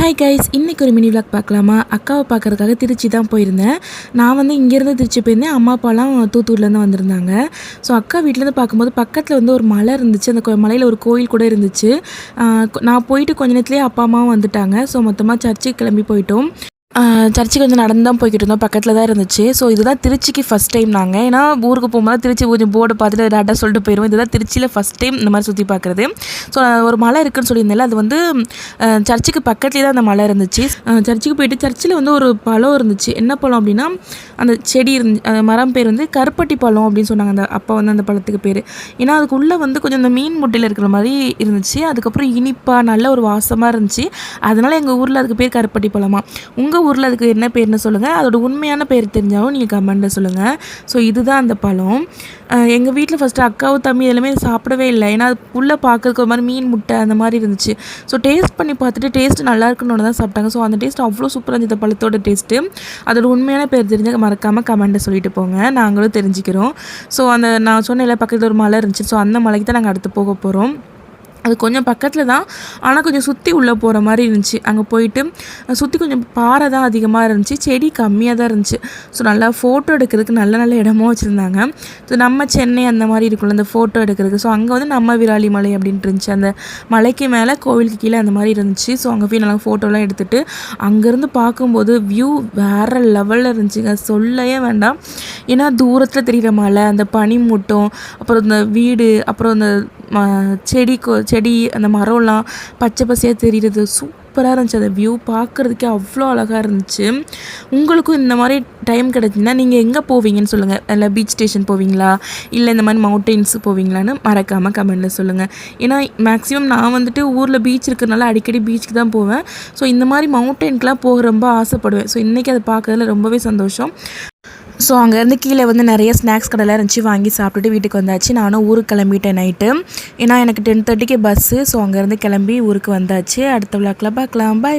Hi guys இன்றைக்கி ஒரு mini vlog பார்க்கலாமா? அக்காவை பார்க்கறதுக்காக திருச்சி தான் போயிருந்தேன். நான் வந்து இங்கேருந்து திருச்சி போயிருந்தேன். அம்மா அப்பாலாம் தூத்தூர்லேருந்து வந்திருந்தாங்க. ஸோ அக்கா வீட்டிலேருந்து பார்க்கும்போது பக்கத்தில் வந்து ஒரு மலை இருந்துச்சு. அந்த மலையில் ஒரு கோயில் கூட இருந்துச்சு. நான் போயிட்டு கொஞ்ச நேரத்துலேயே அப்பா அம்மாவும் வந்துட்டாங்க. ஸோ மொத்தமாக சர்ச்சுக்கு கிளம்பி போயிட்டோம். சர்ச்சுக்கு கொஞ்சம் நடந்து தான் போய்கிட்டு இருந்தோம். பக்கத்தில் தான் இருந்துச்சு. ஸோ இதுதான் திருச்சிக்கு ஃபஸ்ட் டைம் நாங்கள் ஏன்னா ஊருக்கு போகும்போது திருச்சி கொஞ்சம் போர்டு பார்த்துட்டு டேட்டா சொல்லிட்டு போயிடுவோம் இதுதான் திருச்சியில் ஃபஸ்ட் டைம் இந்த மாதிரி சுற்றி பார்க்குறது. ஸோ ஒரு மலை இருக்குன்னு சொல்லியிருந்தேன் அது வந்து சர்ச்சுக்கு பக்கத்துலேயே தான் அந்த மலை இருந்துச்சு. சர்ச்சுக்கு போயிட்டு சர்ச்சில் வந்து ஒரு பழம் இருந்துச்சு. என்ன பழம் அப்படின்னா அந்த செடி இருந்து அந்த மரம் பேர் வந்து கருப்பட்டி பழம் அப்படின்னு சொன்னாங்க. அந்த அப்பா வந்து அந்த பழத்துக்கு பேர். ஏன்னா அதுக்குள்ளே வந்து கொஞ்சம் இந்த மீன் முட்டையில் இருக்கிற மாதிரி இருந்துச்சு. அதுக்கப்புறம் இனிப்பாக நல்ல ஒரு வாசமாக இருந்துச்சு. அதனால் எங்கள் ஊரில் அதுக்கு பேர் கருப்பட்டி பழமாக உங்கள் ஊரில் அதுக்கு என்ன பேர்னு சொல்லுங்கள் அதோட உண்மையான பேர் தெரிஞ்சாலும் நீங்கள் கமெண்ட்டில் சொல்லுங்கள் ஸோ இதுதான் அந்த பழம். எங்கள் வீட்டில் ஃபஸ்ட்டு அக்காவும் தம்பி எல்லாமே சாப்பிடவே இல்லை. ஏன்னா அது உள்ளே பார்க்குறதுக்கு ஒரு மாதிரி மீன் முட்டை அந்த மாதிரி இருந்துச்சு. ஸோ டேஸ்ட் பண்ணி பார்த்துட்டு டேஸ்ட் நல்லா இருக்குன்னு தான் சாப்பிட்டாங்க. ஸோ அந்த டேஸ்ட் அவ்வளோ சூப்பராக இருந்துச்சு இந்த பழத்தோட டேஸ்ட்டு அதோட உண்மையான பேர் தெரிஞ்சால் மறக்காமல் கமெண்ட்டை சொல்லிட்டு போங்க. நாங்களும் தெரிஞ்சுக்கிறோம். ஸோ அந்த நான் சொன்ன எல்லா பக்கத்தில் ஒரு மலை இருந்துச்சு. ஸோ அந்த மலைக்கு தான் நாங்கள் அடுத்து போக போகிறோம் அது கொஞ்சம் பக்கத்தில் தான் ஆனால் கொஞ்சம் சுற்றி உள்ளே போகிற மாதிரி இருந்துச்சு. அங்கே போயிட்டு சுற்றி கொஞ்சம் பாறை தான் அதிகமாக இருந்துச்சு செடி கம்மியாக தான் இருந்துச்சு. ஸோ நல்லா ஃபோட்டோ எடுக்கிறதுக்கு நல்ல நல்ல இடமும் வச்சுருந்தாங்க. ஸோ நம்ம சென்னை அந்த மாதிரி இருக்கும்ல அந்த ஃபோட்டோ எடுக்கிறதுக்கு. ஸோ அங்கே வந்து நம்ம விராலி மலை அப்படின்ட்டு இருந்துச்சு. அந்த மலைக்கு மேலே கோவிலுக்கு கீழே அந்த மாதிரி இருந்துச்சு. ஸோ அங்கே போய் நல்லா ஃபோட்டோலாம் எடுத்துகிட்டு அங்கேருந்து பார்க்கும்போது வியூ வேறு லெவலில் இருந்துச்சுங்க. சொல்லவே வேண்டாம். ஏன்னா தூரத்தில் தெரிகிற மலை அந்த பனிமூட்டம் அப்புறம் இந்த வீடு அப்புறம் இந்த செடி கொ செடி அந்த மரம்லாம் பச்சை பசையாக தெரிகிறது சூப்பராக இருந்துச்சு. அந்த வியூ பார்க்குறதுக்கே அவ்வளோ அழகாக இருந்துச்சு. உங்களுக்கும் இந்த மாதிரி டைம் கிடச்சிங்கன்னா நீங்கள் எங்கே போவீங்கன்னு சொல்லுங்கள் இல்லை பீச் ஸ்டேஷன் போவீங்களா? இல்லை இந்த மாதிரி மவுண்டெயின்ஸ் போவீங்களான்னு மறக்காமல் கமெண்ட்டில் சொல்லுங்கள் ஏன்னா மேக்ஸிமம் நான் வந்துட்டு ஊரில் பீச் இருக்கிறனால அடிக்கடி பீச்சுக்கு தான் போவேன். ஸோ இந்த மாதிரி மவுண்டெயின்க்கெலாம் போக ரொம்ப ஆசைப்படுவேன். ஸோ இன்றைக்கி அதை பார்க்கறதுல ரொம்பவே சந்தோஷம். ஸோ அங்கேருந்து கீழே வந்து நிறைய ஸ்நாக்ஸ் கடையில் இருந்துச்சு வாங்கி சாப்பிட்டுட்டு வீட்டுக்கு வந்தாச்சு. நானும் ஊருக்கு கிளம்பிட்டேன் நைட்டு ஏன்னா எனக்கு டென் தேர்ட்டிக்கு பஸ்ஸு ஸோ அங்கேருந்து கிளம்பி ஊருக்கு வந்தாச்சு. அடுத்த விழாக்கில் பார்க்கலாம். பாய்